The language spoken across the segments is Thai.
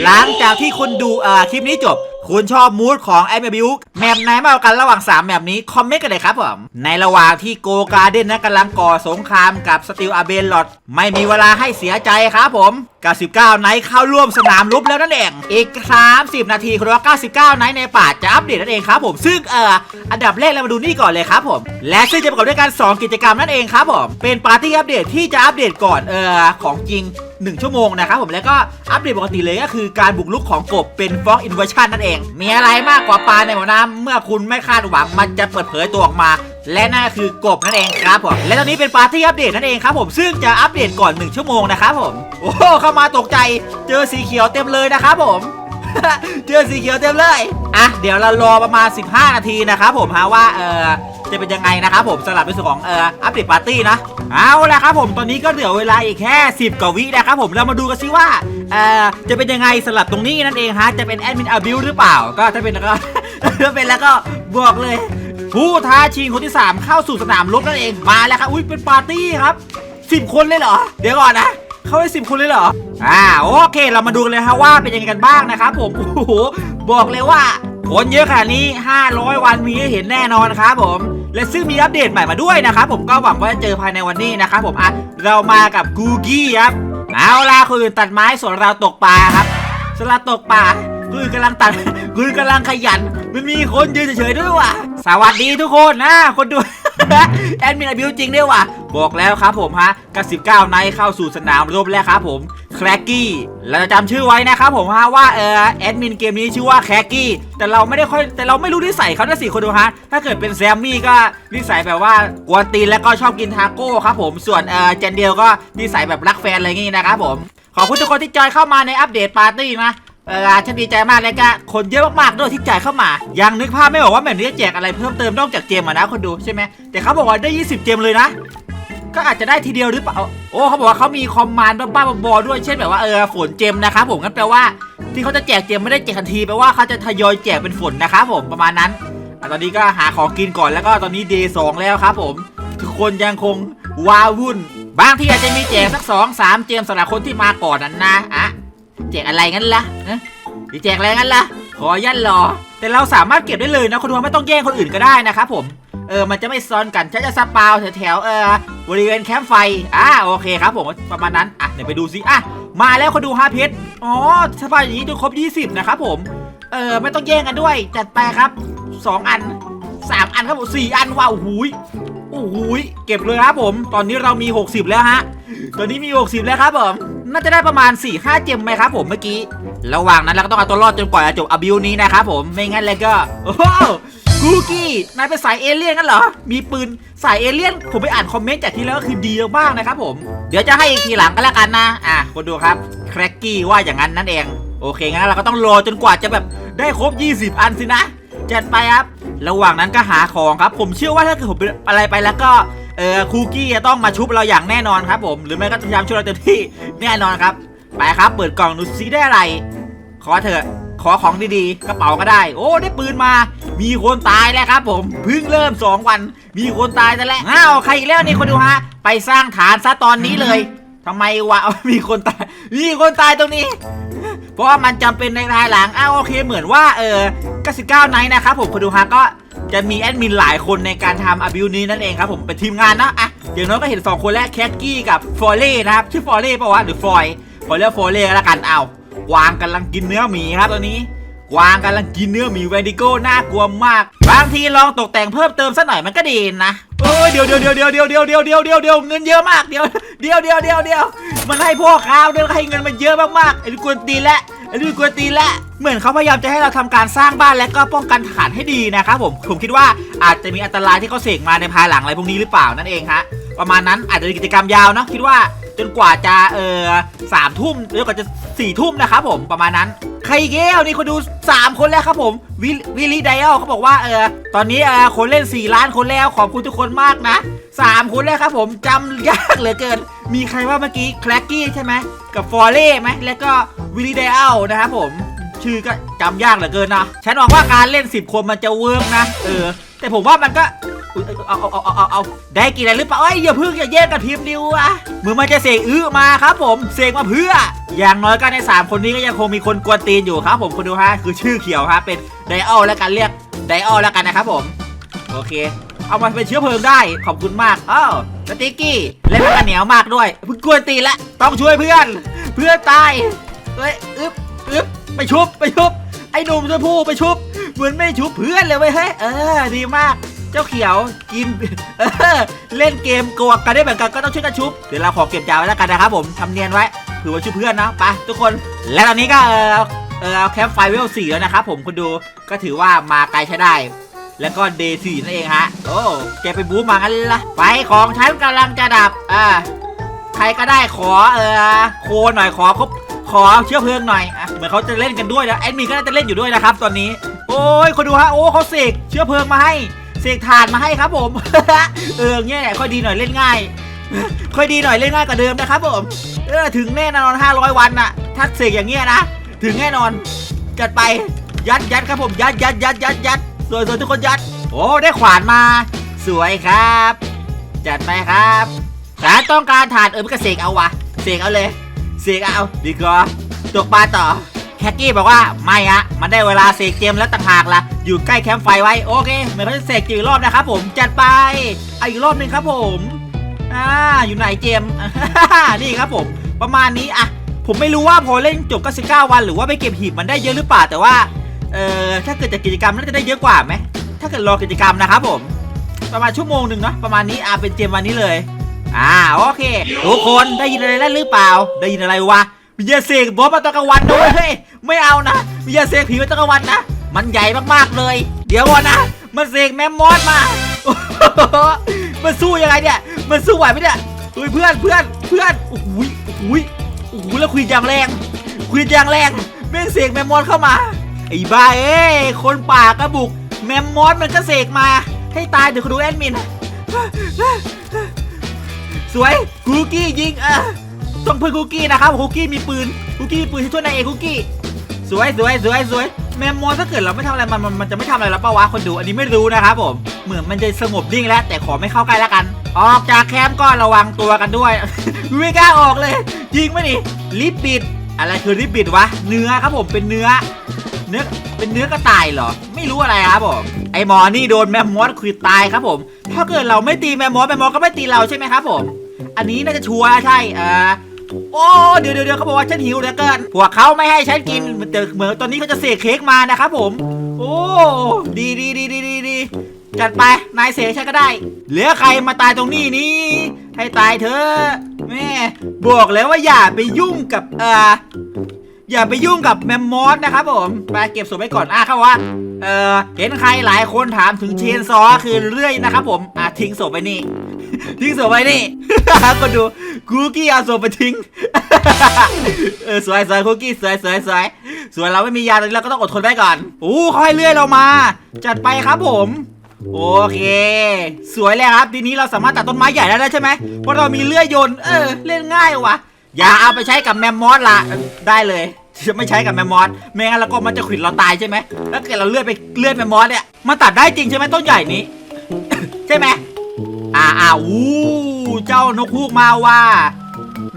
หลังจากที่คุณดูเอ่อคลิปนี้จบ คุณชอบมูดของแอมบิวแมปไหนมากกันระหว่าง 3 แมปนี้ คอมเมนต์กันเลยครับผม ในระหว่างที่โกการเด้นนั้นกำลังก่อสงครามกับสติลอาเบนลอดไม่มีเวลาให้เสียใจครับผม99ไนท์เข้าร่วมสนามรบแล้วนั่นเอง อีก 30 นาทีคุณว่า99ไนท์ในป่าจะอัปเดตนั่นเองครับผม ซึ่งเอ่ออันดับแรกเรามาดูนี่ก่อนเลยครับผม และซึ่งจะประกอบด้วยกัน2กิจกรรมนั่นเองครับผม เป็นปาร์ตี้อัปเดตที่จะอัปเดตก่อนเอ่อของจริง 1 ชั่วโมงนะครับผม แล้วก็อัปเดตปกติเลยก็คือการบุกรุกของกบเป็นฟอกอินเวอร์ชันนั่นเองมีอะไรมากกว่าปลาในหม้อน้ำเมื่อคุณไม่คาดหวังมันจะเปิดเผยตัวออกมา และนั่นคือกบนั่นเองครับผมและตอนนี้เป็นปลาที่อัปเดตนั่นเองครับผมซึ่งจะอัปเดตก่อน 1 ชั่วโมงนะครับผมโอ้เข้ามาตกใจเจอสีเขียวเต็มเลยนะครับผมเจอสีเขียวเต็มเลยอะเดี๋ยวเรารอประมาณ 15 นาทีนะครับผมฮะว่าเออ จะเป็นยังไงนะครับผมสำหรับในส่วนของเอ่ออัปเดตปาร์ตี้นะเอาละครับผมตอนนี้ก็เหลือเวลาอีกแค่ 10กว่าวินะครับผมเรามาดูกันซิว่าเอ่อจะเป็นยังไงสำหรับตรงนี้นั่นเองฮะจะเป็นแอดมินอาบิวหรือเปล่า ก็ถ้าเป็นแล้วก็ ถ้าเป็นแล้วก็บอกเลย ผู้ท้าชิงคนที่ 3 เข้าสู่สนามรบนั่นเองมาแล้วครับอุ้ยเป็นปาร์ตี้ครับ10 คนเลยเหรอ เดี๋ยวก่อนนะ เข้าได้สิบคนเลยเหรอ อ่าโอเค เรามาดูกันเลยครับว่าเป็นยังไงกันบ้างนะครับผม โอ้โห บอกเลยว่า คนเยอะขนาดนี้ 500 วันมีให้เห็นแน่นอนครับผม และซึ่งมีอัปเดตใหม่มาด้วยนะครับผมก็หวังว่าจะเจอภายในวันนี้นะครับผมอะเรามากับกูกี้ครับเอาล่ะคนอื่นตัดไม้ส่วนเราตกปลาครับส่วนเราตกปลาคนอื่นกำลังตัดคนอื่นกำลังขยัน มันมีคนยืนเฉยๆด้วยว่ะสวัสดีทุกคนนะคนดู แอดมินอบิวจริงด้วยว่ะ บอกแล้วครับผมฮะกับ19ไนท์เข้าสู่สนามรบแล้วครับผมแครกกี้เราจะจำชื่อไว้นะครับผมฮะว่าเออแอดมินเกมนี้ชื่อว่าแครกกี้แต่เราไม่ได้ค่อยแต่เราไม่รู้นิสัยเขานะสิคนดูฮะถ้าเกิดเป็นแซมมี่ก็นิสัยแบบว่ากวนตีนแล้วก็ชอบกินทาโก้ครับผมส่วนเออเจนเดียลก็นิสัยแบบรักแฟนอะไรงี้นะครับผมขอบคุณทุกคนที่จอยเข้ามาในอัปเดตปาร์ตี้นะ เออฉันดีใจมากเลยก็คนเยอะมากๆด้วยที่จ่ายเข้ามา ยังนึกภาพไม่ออกว่าแบบนี้จะแจกอะไรเพิ่มเติมนอกจากเจมอะนะคนดูใช่ไหมแต่เขาบอกว่าได้ 20 เจมเลยนะ ก็อาจจะได้ทีเดียวหรือเปล่า โอ้เขาบอกว่าเขามีคอมมานด์บ้าๆบอๆด้วย เช่นแบบว่าเออฝนเจมนะครับผมงั้นแปลว่า ที่เขาจะแจกเจมไม่ได้แจกทันทีแปลว่าเขาจะทยอยแจกเป็นฝนนะครับผมประมาณนั้นอตอนนี้ก็หาของกินก่อนแล้วก็ตอนนี้เดย์สองแล้วครับผมทุกคนยังคงว้าวุ่น บางที่อาจจะมีแจกสักสองสามเจมสำหรับคนที่มาก่อนนั้นนะอะ แจกอะไรงั้นล่ะฮะดีแจกอะไรงั้นล่ะ ขอยันรอ แต่เราสามารถเก็บได้เลยนะคุณดูไม่ต้องแย่งคนอื่นก็ได้นะครับผม เออ มันจะไม่ซ้อนกันฉันจะสปาวแถวๆเออบริเวณแคมป์ไฟ อ่าโอเคครับผมประมาณนั้น อะเดี๋ยวไปดูซิ อะ มาแล้วคนดูฮาเพชรอ๋อสปาวอย่างนี้จนครบ 20 นะครับผม เออไม่ต้องแย่งกันด้วย จัดไปครับ 2 อัน 3 อันครับผม4อันว้าวหูย โอ้โหเก็บเลยครับผม ตอนนี้เรามี 60 แล้วฮะ ตอนนี้มี 60 แล้วครับผม น่าจะได้ประมาณ 4-5 เจมไหมครับผมเมื่อกี้ ระหว่างนั้นเราก็ต้องเอาตัวรอดจนกว่าจะจบอบิวนี้นะครับผม ไม่งั้นเลยก็ โอ้โหกูกี้ นายเป็นสายเอเลี่ยนกันเหรอ มีปืนสายเอเลี่ยน ผมไปอ่านคอมเมนต์จากที่แล้วก็คือดีมากนะครับผม เดี๋ยวจะให้อีกทีหลังก็แล้วกันนะ อะคนดูครับ แครกกี้ว่าอย่างนั้นนั่นเอง โอเคงั้นเราก็ต้องรอจนกว่าจะแบบได้ครบ 20 อันสินะ จัดไปครับ ระหว่างนั้นก็หาของครับ ผมเชื่อว่าถ้าเกิดผมเป็นอะไรไปแล้วก็เออคูกี้จะต้องมาชุบเราอย่างแน่นอนครับ ผมหรือไม่ก็พยายามช่วยเราเต็มที่แน่นอนครับไปครับ เปิดกล่องดูซิได้อะไร ขอเถอะขอของดีๆ กระเป๋าก็ได้ โอ้ได้ปืนมา มีคนตายแล้วครับผมเพิ่งเริ่ม 2 วัน มีคนตายแต่แล้วอ้าวใครอีกแล้วนี่คนดูฮะ ไปสร้างฐานซะตอนนี้เลยทำไมวะมีคนตายมีคนตายตรงนี้ เพราะว่ามันจำเป็นในภายหลังอ้าวโอเคเหมือนว่าเออ99ไนท์นะครับผมคนดูฮะก็จะมีแอดมินหลายคนในการทำอบิวนี้นั่นเองครับผมเป็นทีมงานนะอะอย่างน้อยก็เห็น 2 คนแล้วแคทกี้กับฟอร์เล่นะครับชื่อฟอร์เล่ปะวะหรือฟอยขอเรียกฟอร์เล่แล้วกันเอาวางกำลังกินเนื้อหมีครับตอนนี้วางกำลังกินเนื้อหมีเวดิโก้น่ากลัวมาก บางทีลองตกแต่งเพิ่มเติมสักหน่อยมันก็ดีนะ โอ้ยเดี๋ยวเดี๋ยวเดี๋ยวเดี๋ยวเดี๋ยวเดี๋ยวเดี๋ยวเดี๋ยวเดี๋ยวเดี๋ยวเงินเยอะมากเดี๋ยวเดี๋ยวเดี๋ยวเดี๋ยวเดี๋ยวมันให้พ่อค้าเดี๋ยวให้เงินมันเยอะมากๆไอ้นี่กวนตีนและไอ้นี่กวนตีนและเหมือนเขาพยายามจะให้เราทำการสร้างบ้านและก็ป้องกันฐานให้ดีนะครับผมผมคิดว่าอาจจะมีอันตรายที่เขาเสกมาในภายหลังอะไรพวกนี้หรือเปล่านั่นเองฮะประมาณนั้นอาจจะมีกิจกรรมยาวเนาะคิดว่าจนกว่าจะเออสามทุ่มหรือกว่าจะสี่ทุ่มนะครับผมประมาณนั้น ใครเกลนี่คนดู 3 คนแล้วครับผมวิวิลลี่ไดเอลเขาบอกว่าเออตอนนี้เออคนเล่น 4 ล้านคนแล้วขอบคุณทุกคนมากนะ 3 คนแล้วครับผมจำยากเหลือเกิน มีใครว่าเมื่อกี้แคลกกี้ใช่ไหมกับฟอร์เร่ไหมแล้วก็วิลลี่ไดเอลนะครับผมชื่อก็จำยากเหลือเกินนะ ฉันหวังว่าการเล่น 10 คนมันจะเวิร์กนะ เออ แต่ผมว่ามันก็อุ๊ยเอาเอาเอาเอาเอาเอาได้กินอะไรหรือเปล่าเอ้ยอย่าเพิ่งอย่าแย่งกับทีมดิวอะมือมันจะเสกอื้อมาครับผมเสกมาเพื่อ อย่างน้อยก็ในสามคนนี้ก็ยังคงมีคนกวนตีนอยู่ครับ ผมคุณดูฮะคือชื่อเขียวฮะเป็นไดอัลแล้วกันเรียกไดอัลแล้วกันนะครับผม โอเค เอามาเป็นเชื้อเพลิงได้ขอบคุณมากอ้าวสติกกี้เล่นมันก็เหนียวมากด้วยเพิ่งกวนตีนละต้องช่วยเพื่อน เพื่อนตายเฮ้ยอึ๊บอึ๊บไปชุบไปชุบ ไอ้หนุ่มตัวผู้ไปชุบ เหมือนไม่ชุบเพื่อนเลยเว้ยเฮ้ยเออดีมาก เจ้าเขียวกินเออเล่นเกมโกวกันได้เหมือนกันก็ต้องช่วยกันชุบเดี๋ยวเราขอเก็บยาไว้แล้วกันนะครับผมทำเนียนไว้เผื่อว่าชุบเพื่อนนะไปทุกคน และตอนนี้ก็เออเออแคมป์ไฟเวลสี่แล้วนะครับผมคุณดูก็ถือว่ามาไกลใช้ได้แล้วก็เดย์สี่นั่นเองฮะ โอ้ แกไปบู๊มางั้นละไฟของฉันกำลังจะดับ อ่า ใครก็ได้ขอเออโคนหน่อยขอครบ ขอเชื้อเพลิงหน่อยอะเหมือนเขาจะเล่นกันด้วยนะแอดมินก็น่าจะเล่นอยู่ด้วยนะครับตอนนี้ โอ้ยคนดูฮะโอ้เขาเสกเชื้อเพลิงมาให้เสกถ่านมาให้ครับผม เออเงี้ยค่อยดีหน่อยเล่นง่าย ค่อยดีหน่อยเล่นง่ายกว่าเดิมนะครับผมเออถึงแน่นอน 500 วันน่ะ ถ้าเสกอย่างเงี้ยนะ ถึงแน่นอน จัดไปยัดยัดครับผมยัดยัดยัดยัดยัดสวยสวยทุกคนยัด โอ้ได้ขวานมา สวยครับ จัดไปครับฉันต้องการถ่านเออมันก็เสกเอาวะเสกเอาเลย เสกเอาดีกว่าตกปลาต่อแคกกี้บอกว่าไม่ฮะมันได้เวลาเสกเจมแล้วต่างหากละอยู่ใกล้แคมป์ไฟไว้โอเคเหมือนเขาจะเสกอีกรอบนะครับผมจัดไปเอาอีกรอบหนึ่งครับผมอ่าอยู่ไหนเจม นี่ครับผม ประมาณนี้อะผมไม่รู้ว่าพอเล่นจบก็19วัน หรือว่าไปเก็บหีบมันได้เยอะหรือเปล่าแต่ว่าเอ่อถ้าเกิดจากกิจกรรมน่าจะได้เยอะกว่าไหมถ้าเกิดรอกิจกรรมนะครับผม ประมาณชั่วโมงหนึ่งเนาะประมาณนี้อ่าเป็นเจมวันนี้เลย อ่าโอเคทุกคนได้ยินอะไรแล้วหรือเปล่า ได้ยินอะไรวะมียาเสกบอสมาตอนกลางวันด้วยเฮ้ยไม่เอานะมียาเสกผีมาตอนกลางวันนะ มันใหญ่มากๆเลย เดี๋ยวก่อนนะมันเสกแมมมอสมามันสู้ยังไงเนี่ย มันสู้ไหวไหมเนี่ยเฮ้ยเพื่อนเพื่อนเพื่อนโอ้โหโอ้โหโอ้โหแล้วควีนยางแรงควีนยางแรงแม่งเสกแมมมอสเข้ามาไอ้บ้าเอ้ยคนป่ากระบุกแมมมอสมันก็เสกมา ให้ตายเดี๋ยวคุณดูแอดมิน สวยคุกกี้ยิงเออต้องเพื่อนคุกกี้นะครับคุกกี้มีปืนคุกกี้มีปืนที่ช่วยนายเองคุกกี้สวยสวยสวยสวยแมมมอสถ้าเกิดเราไม่ทำอะไรมันมันมันจะไม่ทำอะไรแล้วปะวะคนดูอันนี้ไม่รู้นะครับผมเหมือนมันจะสงบนิ่งแล้ว แต่ขอไม่เข้าใกล้แล้วกัน ออกจากแคมป์ก็ระวังตัวกันด้วย ไม่กล้าออกเลย ยิงไม่ดิลิปบิด อะไรคือลิปบิดวะเนื้อครับผมเป็นเนื้อ เนื้อเป็นเนื้อกระต่ายเหรอ ไม่รู้อะไรครับผมไอหมอนี่โดนแมมมอสควิดตายครับผมถ้าเกิดเราไม่ตีแมมมอสแมมมอสก็ไม่ตีเราใช่ไหมครับผม อันนี้น่าจะชัวร์ใช่อ่อโอ้เดี๋ยวเดี๋ยวเดี๋ยวเขาบอกว่าฉันหิวเหลือเกินพวกเขาไม่ให้ฉันกินเหมือนเดิมเหมือนตอนนี้เขาจะเสกเค้กมานะครับผม โอ้ดีดีดีดีดีดีจัดไปนายเสกฉันก็ได้ เหลือใครมาตายตรงนี้นี่ให้ตายเถอะแม่บอกแล้วว่าอย่าไปยุ่งกับเอ่อ อย่าไปยุ่งกับแมมมอสนะครับผมไปเก็บศพไว้ก่อนอะครับว่าเออเห็นใครหลายคนถามถึงเชนซอคือเรื่อยนะครับผมอะทิ้งศพไปนี่ ทิ้งศพไปนี่ ก็ดูคุกกี้เอาศพไปทิ้งเออสวยสวยคุกกี้สวยสวยสวยส่วนเราไม่มียาตอนนี้เราก็ต้องอดทนไว้ก่อนโอ้ค่อยเลื่อยเรามา จัดไปครับผม โอเค สวยเลยครับ ทีนี้เราสามารถตัดต้นไม้ใหญ่ได้แล้วใช่ไหมเพราะเรามีเลื่อยยน เออ เล่นง่ายว่ะ อย่าเอาไปใช้กับแมมมอสละ ได้เลย จะไม่ใช้กับแมมมอสไม่งั้นแล้วก็มันจะขวิดเราตายใช่ไหมแล้วเกิดเราเลื่อยไปเลื่อยแมมมอสเนี่ยมันตัดได้จริงใช่ไหมต้นใหญ่นี้ ใช่ไหมอ่าอ่าอู้เจ้านกฮูกมาว่า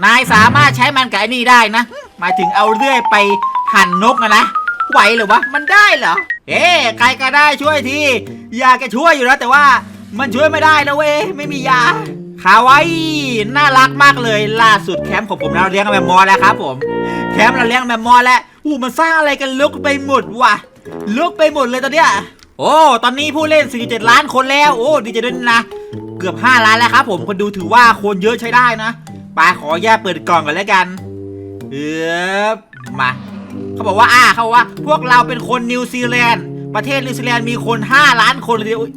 นายสามารถใช้มันกับไอ้นี่ได้นะหมายถึงเอาเลื่อยไปหั่นนกอะนะไหวหรือวะมันได้เหรอเอ๊ใครก็ได้ช่วยทีอยากจะช่วยอยู่แล้วแต่ว่ามันช่วยไม่ได้นะเว้ยไม่มียา คาวาอิน่ารักมากเลยล่าสุดแคมป์ของผมเราเลี้ยงแมมมอสแล้วครับผม แคมป์เราเลี้ยงแมมมอสแล้วอู้มันสร้างอะไรกันลุกไปหมดว่ะลุกไปหมดเลยตอนเนี้ยโอ้ตอนนี้ผู้เล่น 47 ล้านคนแล้วโอ้ดีใจด้วยนะเกือบ 5 ล้านแล้วครับผมคนดูถือว่าคนเยอะใช้ได้นะปาขอแยกเปิดกล่องก่อนแล้วกันเออมาเขาบอกว่าอ่าเขาว่า พวกเราเป็นคนนิวซีแลนด์ประเทศนิวซีแลนด์มีคน 5 ล้านคนเลยอุ๊ย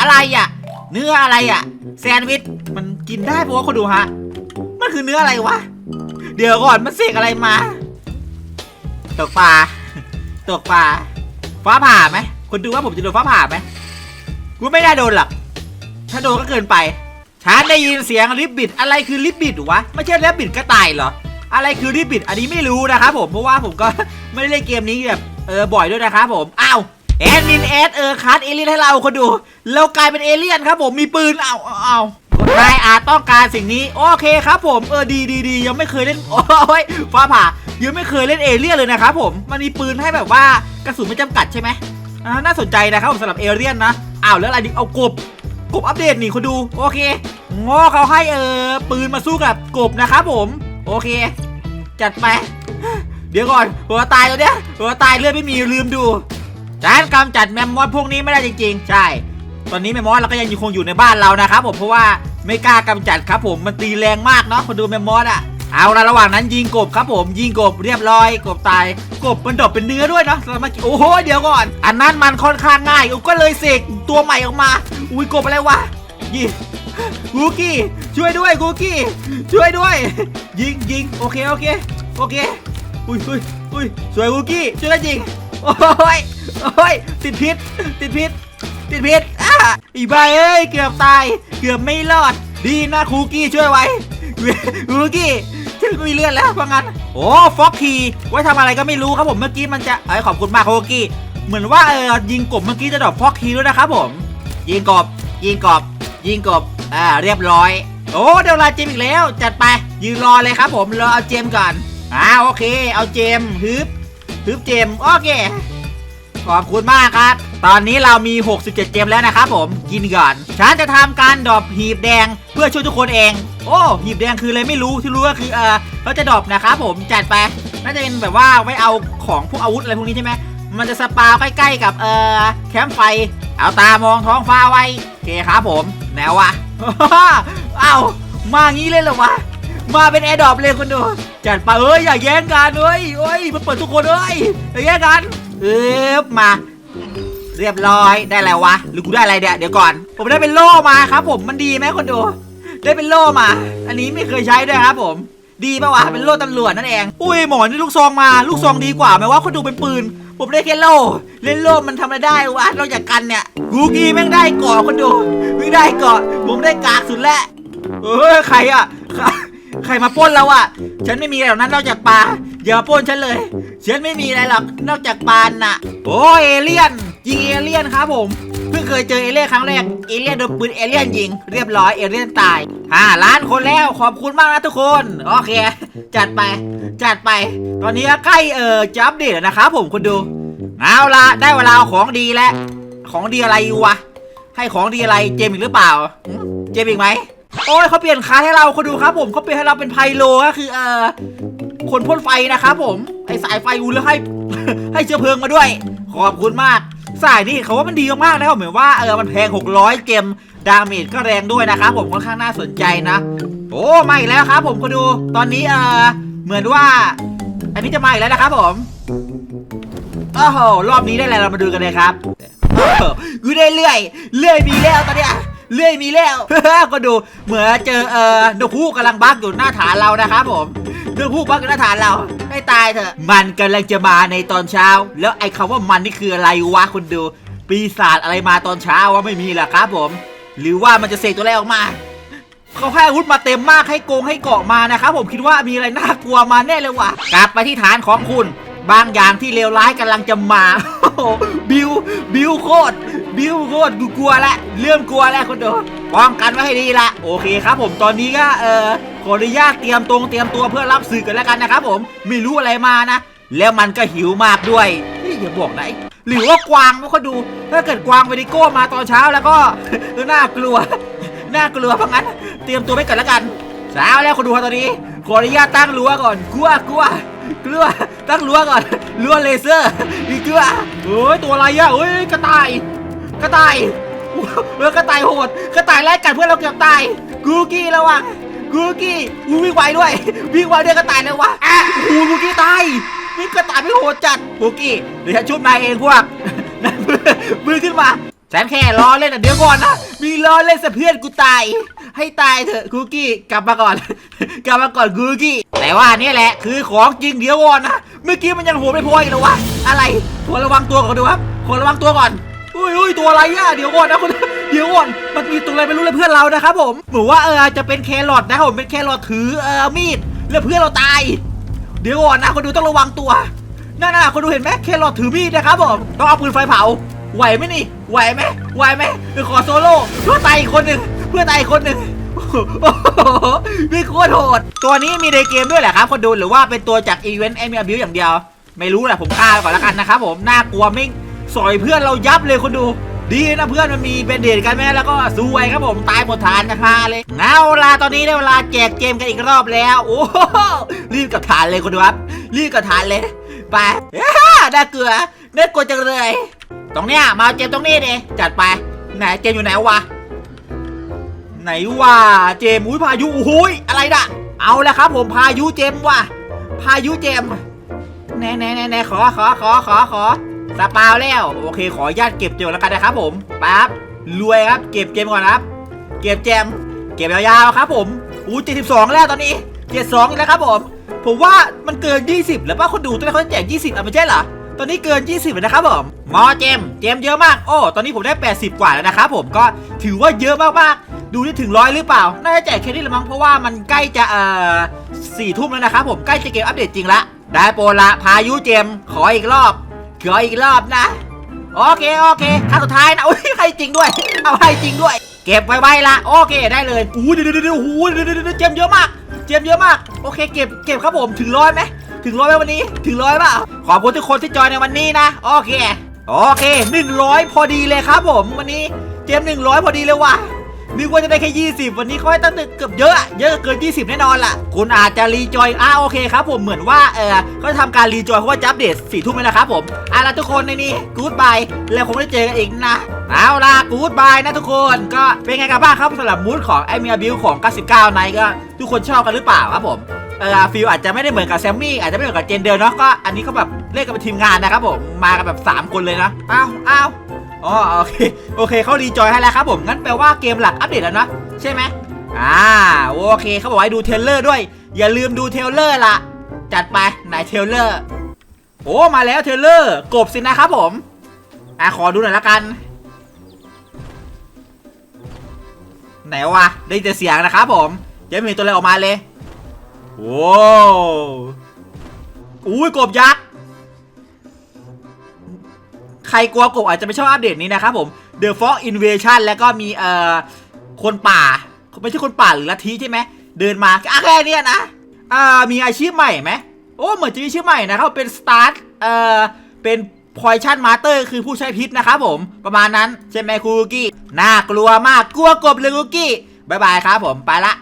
อะไรอะ เนื้ออะไรอะ แซนด์วิชมันกินได้ปะวะคนดูฮะ มันคือเนื้ออะไรวะ เดี๋ยวก่อนมันเสกอะไรมา ตกปลา ตกปลา ฟ้าผ่าไหมคนดูว่าผมจะโดนฟ้าผ่าไหมกูไม่น่าโดนหรอก ถ้าโดนก็เกินไปฉันได้ยินเสียงลิบบิดอะไรคือลิบบิดวะ ไม่ใช่ลิบบิดกระต่ายเหรอ อะไรคือลิบบิดอันนี้ไม่รู้นะครับผม เพราะว่าผมก็ไม่ได้เล่นเกมนี้แบบเออบ่อยด้วยนะครับผม อ้าว แอดมินแอดเออคัดเอเลี่ยนให้เราคนดูเรากลายเป็นเอเลี่ยนครับผมมีปืนเอาเอาเอานายอาจต้องการสิ่งนี้ โอเคครับผมเออดีดีดียังไม่เคยเล่นโอ้ยฟ้าผ่ายังไม่เคยเล่นเอเลี่ยนเลยนะครับผมมันมีปืนให้แบบว่ากระสุนไม่จำกัดใช่ไหมอ่าน่าสนใจนะครับผมสำหรับเอเลี่ยนนะอ้าวแล้วอะไรดิเอากบกบอัปเดตนี่คนดูโอเคงอเขาให้เออปืนมาสู้กับกบนะครับผมโอเค จัดไป เดี๋ยวก่อนหัวตายแล้วเนี่ยหัวตายเลือดไม่มีลืมดู ฉันกำจัดแมมมอสพวกนี้ไม่ได้จริงๆ ใช่ ตอนนี้แมมมอสเราก็ยังคงอยู่ในบ้านเรานะครับผมเพราะว่าไม่กล้ากำจัดครับผมมันตีแรงมากเนาะคนดูแมมมอสอะเอาละระหว่างนั้นยิงกบครับผมยิงกบเรียบร้อยกบตายกบมันดรอปเป็นเนื้อด้วยเนาะเรามาโอ้โหเดี๋ยวก่อน อันนั้นมันค่อนข้างง่ายก็เลยเสกตัวใหม่ออกมา อุ้ยกบอะไรวะยิงกูกี้ช่วยด้วยกูกี้ช่วยด้วย ยิงยิงโอเคโอเคโอเค อุ้ยอุ้ยอุ้ยสวยกูกี้ช่วยกันยิง โอ้ยโอ้ยติดพิษ ติดพิษ ติดพิษอะอีบ้าเอ้ย เกือบตาย เกือบไม่รอด ดีนะคูกี้ช่วยไว้คูกี้ฉันมีเลือดแล้วเพราะงั้น โอ้ ฟ็อกคีไว้ทำอะไรก็ไม่รู้ครับผมเมื่อกี้มันจะเอ้ยขอบคุณมากคูกี้ เหมือนว่าเออยิงกบเมื่อกี้จะดรอปฟ็อกคีด้วยนะครับผม ยิงกบ ยิงกบ ยิงกบ อ่า เรียบร้อย โอ้เดี๋ยวลาเจมอีกแล้ว จัดไป ยืนรอเลยครับผม รอเอาเจมก่อน อ่า โอเค เอาเจมฮึบ ฮึบเจมโอเค ขอบคุณมากครับ ตอนนี้เรามี 67เจมแล้วนะครับผมกินก่อน ฉันจะทำการดรอปหีบแดงเพื่อช่วยทุกคนเอง โอ้หีบแดงคืออะไรไม่รู้ที่รู้ก็คือเออเขาจะดรอปนะครับผมจัดไปน่าจะเป็นแบบว่าไว้เอาของพวกอาวุธอะไรพวกนี้ใช่ไหมมันจะสปาใกล้ๆกับเออแคมป์ไฟ เอาตามองท้องฟ้าไว้โอเคครับผมแนววะเอ้ามางี้เลยเหรอวะมาเป็นแอร์ดรอปเลยคนดูจัดไปเอ้ยอย่าแย่งกันเอ้ยเอ้ยมันเปิดทุกคนเอ้ยอย่าแย่งกันเอ๊บมา เรียบร้อยได้แล้ววะหรือกูได้อะไรเดี๋ยวเดี๋ยวก่อน ผมได้เป็นโล่มาครับ ผมมันดีไหมคนดูได้เป็นโล่มา อันนี้ไม่เคยใช้ด้วยครับ ผมดีปะวะเป็นโล่ตำรวจนั่นเอง อุ้ยหมอนี่ลูกซองมา ลูกซองดีกว่าไหมว่าคนดูเป็นปืน ผมได้แค่โล่เล่นโล่มันทำอะไรได้วะนอกจากกันเนี่ยกูกี้แม่งได้เกาะคนดูไม่ได้เกาะผมได้กากสุดแล้วเออใครอะใคร ใครมาปล้นเราอะฉันไม่มีอะไรหรอกนั้นนอกจากปลาอย่ามาปล้นฉันเลย ฉันไม่มีอะไรหรอกนอกจากปลาน่ะ โอ้เอเลี่ยนยิงเอเลี่ยนครับผม เพิ่งเคยเจอเอเลี่ยนครั้งแรก เอเลี่ยนโดนปืนเอเลี่ยนยิง เรียบร้อยเอเลี่ยนตายห้าล้านคนแล้วขอบคุณมากนะทุกคน โอเค จัดไป จัดไป ตอนนี้ใกล้เออจะอัปเดตแล้วนะครับผมคุณดู เอาละได้เวลาของดีแล้ว ของดีอะไรวะ ให้ของดีอะไรเจมอีกหรือเปล่า เจมอีกไหม โอ้ยเขาเปลี่ยนคาให้เราคนดูครับผมเขาเปลี่ยนให้เราเป็นไพโลก็คือเออคนพ่นไฟนะครับผมไอสายไฟอูแล้วให้ให้เชื้อเพลิงมาด้วย ขอบคุณมากสายนี่เขาว่ามันดีมากๆนะครับเหมือนว่าเออมันแพง 600 เกมดาเมจก็แรงด้วยนะครับผมค่อนข้างน่าสนใจนะ โอ้มาอีกแล้วครับ ผมคนดูตอนนี้เออเหมือนว่า อันนี้จะมาอีกแล้วนะครับผมโอ้โหรอบนี้ได้อะไรเรามาดูกันเลยครับอ้โหกูได้เลื่อยเลื่อยมีแล้วตอนเนี้ย เลื่อยมีแล้ว ก็ดูเหมือนเจอเอ่อนกฮูกกำลังบักอยู่หน้าฐานเรานะครับผมนกฮูกบักอยู่หน้าฐานเราให้ตายเถอะ มันกำลังจะมาในตอนเช้า แล้วไอ้คำว่ามันนี่คืออะไรวะคุณดู ปีศาจอะไรมาตอนเช้าวะไม่มีหรอครับผม หรือว่ามันจะเสกตัวแรกออกมาเขาให้อาวุธมาเต็มมากให้โกงให้เกาะมานะครับผมคิดว่ามีอะไรน่ากลัวมาแน่เลยว่ะกลับไปที่ฐานของคุณ บางอย่างที่เลวร้ายกำลังจะมาบิวบิวโคตรบิวโคตรกูกลัวล้วเริ่มกลัวแล้วคนดูป้องกันไว้ให้ดีละโอเคครับ ผมตอนนี้ก็เออขออนุญาตเตรียมตรงเตรียมตัวเพื่อรับสื่อกันแล้วกันนะครับผมไม่รู้อะไรมานะ แล้วมันก็หิวมากด้วยเฮ้ยอย่าบอกนะไอ้หรือว่ากวางไม่ค่อยดู ถ้าเกิดกวางเวดิโก้มาตอนเช้าแล้วก็น่ากลัวน่ากลัวเพราะงั้น เตรียมตัวไว้ก่อนแล้วกันเช้าแล้วคนดูครับตอนนี้ ขออนุญาตตั้งรั้วก่อน กลัวกลัวกลัวตั้งรั้วก่อนรั้วเลเซอร์อีกลัวโอ้ยตัวอะไรอะเฮ้ยกระต่าย กระต่ายเออกระต่ายโหด กระต่ายไล่กัดเพื่อนเราเกือบตาย กูกี้ระวังกูกี้อูวิ่งไวด้วย วิ่งไวด้วยกระต่ายเลยวะอะอูกูกี้ตายนี่กระต่ายไม่โหดจัดกูกี้เดี๋ยวฉันชุบนายเองพวกนั่นมือมือขึ้นมาฉันแค่ล้อเล่นอะเดี๋ยวก่อนนะ มีล้อเล่นสะเพื่อนกูตาย ให้ตายเถอะคุกกี้กลับมาก่อน กลับมาก่อนคุกกี้แต่ว่านี่แหละ คือของจริงเดี๋ยวก่อนนะเมื่อกี้มันยังโหดไม่พออีกเหรอวะอะไรขอระวังตัวก่อนดูครับขอระวังตัวก่อนอุ้ยอุ้ยตัวอะไรอะเดี๋ยวก่อนนะคุณเดี๋ยวก่อนมันมีตัวอะไรไม่รู้เลยเพื่อนเรานะครับผมหมือว่าเออจะเป็นแครอทนะครับผมเป็นแครอทถือเออมีดแล้วเพื่อนเราตาย เดี๋ยวก่อนนะคนดูต้องระวังตัวนั่นน่ะคนดูเห็นไหมเคลอดถือมีดนะครับผมต้องเอาปืนไฟเผาไหวไหมนี่ไหวไหมไหวไหมเดี๋ยวขอโซโล่เพื่อตายอีกคนหนึ่ง เพื่อตายอีกคนหนึ่งนี่โคตรโหด ตัวนี้มีในเกมด้วยแหละครับคนดูหรือว่าเป็นตัวจากอีเวนต์เอ็มบิวอย่างเดียว ไม่รู้แหละผมฆ่าก่อนล้วกันนะครับผมน่ากลัวมิ่งสอยเพื่อนเรายับเลยคนดู ดีนะเพื่อนมันมีเป็นเดทกันไหมแล้วก็สู้ไวครับผมตายหมดฐานนะฮะเลยเอาล่ะตอนนี้ได้เวลาแจกเกมกันอีกรอบแล้ว โอ้โหรีบกับฐานเลยคนดูครับ รีบกับฐานเลย ไปเอ้าน่าเกลือน่ากลัวจังเลย ตรงเนี้ยมาเอาเจมตรงนี้ดิจัดไปไหนเจมอยู่ไหนวะ ไหนวะเจมอุ้ยพายุโอ้โหยอะไรน่ะ เอาละครับ ผมพายุเจมว่ะ พายุเจมแน่แน่แน่แน่ขอขอขอขอขอสปาวแล้ว โอเค ขอญาตเก็บเจมแล้วกันนะครับ ผมปั๊บรวยครับ เก็บเจมก่อนครับ เก็บเจมเก็บยาวๆครับ ผมอู้เจ็ดสิบสองแล้วตอนนี้เจ็ดสองแล้วครับ ผม ผมว่ามันเกิน 20 แล้วป่ะคนดูตัวนี้เขาจะแจก20อะไม่ใช่เหรอตอนนี้เกิน 20แล้วนะครับผมมอเจม เจมเยอะมาก โอ้ ตอนนี้ผมได้ 80 กว่าแล้วนะครับผม ก็ถือว่าเยอะมากๆ ดูได้ถึงร้อยหรือเปล่า น่าจะแจกแค่นี้ละมั้งเพราะว่ามันใกล้จะเอ่อสี่ทุ่มแล้วนะครับผมใกล้จะเกมอัปเดตจริงละได้โปรละพายุเจม ขออีกรอบ ขออีกรอบนะ โอเคโอเคครั้งสุดท้ายนะโอ้ยให้จริงด้วย เอาให้จริงด้วย เก็บไว้ไว้ละโอเคได้เลยอู้เดี๋ยวเดี๋ยวเดี๋ยวโอ้โหเดี๋ยวเดี๋ยวเดี๋ยวเจมเยอะมาก เจมเยอะมาก โอเคเก็บเก็บครับผมถึงร้อยไหมถึงร้อยไหมวันนี้ ถึงร้อยเปล่าขอบคุณทุกคนที่จอยในวันนี้นะ โอเค โอเคหนึ่งร้อยพอดีเลยครับผมวันนี้เจมหนึ่งร้อยพอดีเลยว่ะ นึกว่าจะได้แค่ 20 วันนี้เขาให้ตั้งแต่เกือบเยอะ เยอะเกิน 20 แน่นอนล่ะ คุณอาจจะรีจอยอ่าโอเคครับผมเหมือนว่าเออเขาทำการรีจอยเพราะว่าจะอัปเดตสี่ทุ่มแล้วนะครับผมอะล้วทุกคนในนี้กู๊ดบายแล้วคงได้เจอกันอีกนะเอาล่ะกู๊ดบายนะทุกคนก็เป็นไงกันบ้างครับสำหรับมูดของไอเมียบิวของ 99ไนก็ ทุกคนชอบกันหรือเปล่าครับผมเออฟิลอาจจะไม่ได้เหมือนกับแซมมี่อาจจะไม่เหมือนกับเจนเดลเนาะก็อันนี้เขาแบบเล่นกันเป็นทีมงานนะครับผมมากันแบบ 3 คนเลยนะอ้าวอ้าว อ๋อโอเคโอเคเขารีจอยให้แล้วครับผมงั้นแปลว่าเกมหลักอัปเดตแล้วนะใช่ไหมอ่าโอเคเขาบอกให้ดูเทเลอร์ด้วย อย่าลืมดูเทเลอร์ละจัดไปไหนเทเลอร์โอ้มาแล้วเทเลอร์กบสินะครับผมอะขอดูหน่อยละกัน ไหนวะได้แต่เสียงนะครับผมยังมีตัวอะไรออกมาเลยโว้วอุ้ยกบยักษ์ ใครกลัวกบอาจจะไม่ชอบอัปเดตนี้นะครับผม The Fox Invasion แล้วก็มีเอ่อคนป่าไม่ใช่คนป่าหรือลัทธิใช่ไหมเดินมาอะแค่เนี้ยนะอ่ามีอาชีพใหม่ไหมโอ้เหมือนจะมีชื่อใหม่นะครับเป็น Start เอ่อเป็น Poison Master คือผู้ใช้พิษนะครับผมประมาณนั้นใช่ไหมครูกุกกี้น่ากลัวมากกลัวกบเลยกุกกี้บายบายครับผมไปละ